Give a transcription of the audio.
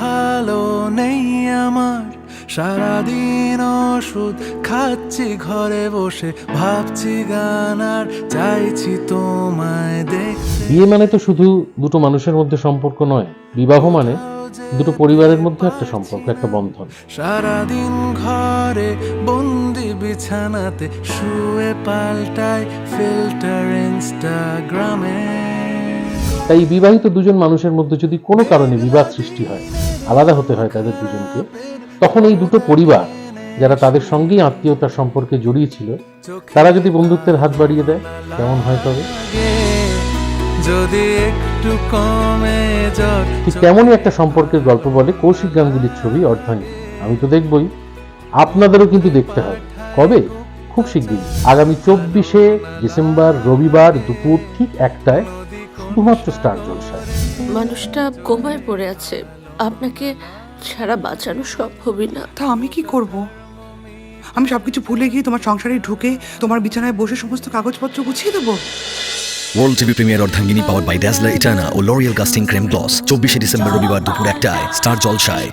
ভালো নেই আমার। সারাদিন ওষুধ খাচ্ছি ঘরে বসে ভাবছি গান আর চাইছি তোমায় দেখতে। বিয়ে মানে তো শুধু দুটো মানুষের মধ্যে সম্পর্ক নয় বিবাহ মানে দুটো পরিবারের মধ্যে একটা সম্পর্ক একটা বন্ধন। সারাদিন ঘরে বন্দি বিছানাতে শুয়ে পাল্টায় ফিল্টার ইনস্টাগ্রামে। তাই বিবাহিত দুজন মানুষের মধ্যে যদি কোনো কারণে বিবাদ সৃষ্টি হয়, আলাদা হতে হয় তাদের দুজনকে, তখন এই দুটো পরিবার যারা তাদের সঙ্গেই আত্মীয়তার সম্পর্কে জড়িয়েছিল, তারা যদি বন্ধুত্বের হাত বাড়িয়ে দেয়, কেমন হয় তবে? যদি একটু কমে ঠিক তেমনই একটা সম্পর্কের গল্প বলে কৌশিক গাঙ্গুলির ছবি অর্ধাঙ্গী আমি তো দেখবই। আপনাদেরও কিন্তু দেখতে হবে। কবে? খুব শিগগিরই। আগামী চব্বিশে ডিসেম্বর রবিবার দুপুর ঠিক একটায় শুধুমাত্র স্টার জলসায়। মানুষটা কোমায় পড়ে আছে। আপনাকে ছাড়া বাঁচানো সম্ভবই না। তা আমি কি করব? আমি সবকিছু ভুলে গিয়ে তোমার সংসারে ঢুকে তোমার বিছানায় বসে সমস্ত কাগজপত্র গুছিয়ে দেবো? World TV premiere Ardhangini powered by ড্যাজলা ইটানা ও লরিয়াল কাস্টিং ক্রেম গ্লস চব্বিশে ডিসেম্বর রবিবার দুপুর একটায় স্টার জলসায়।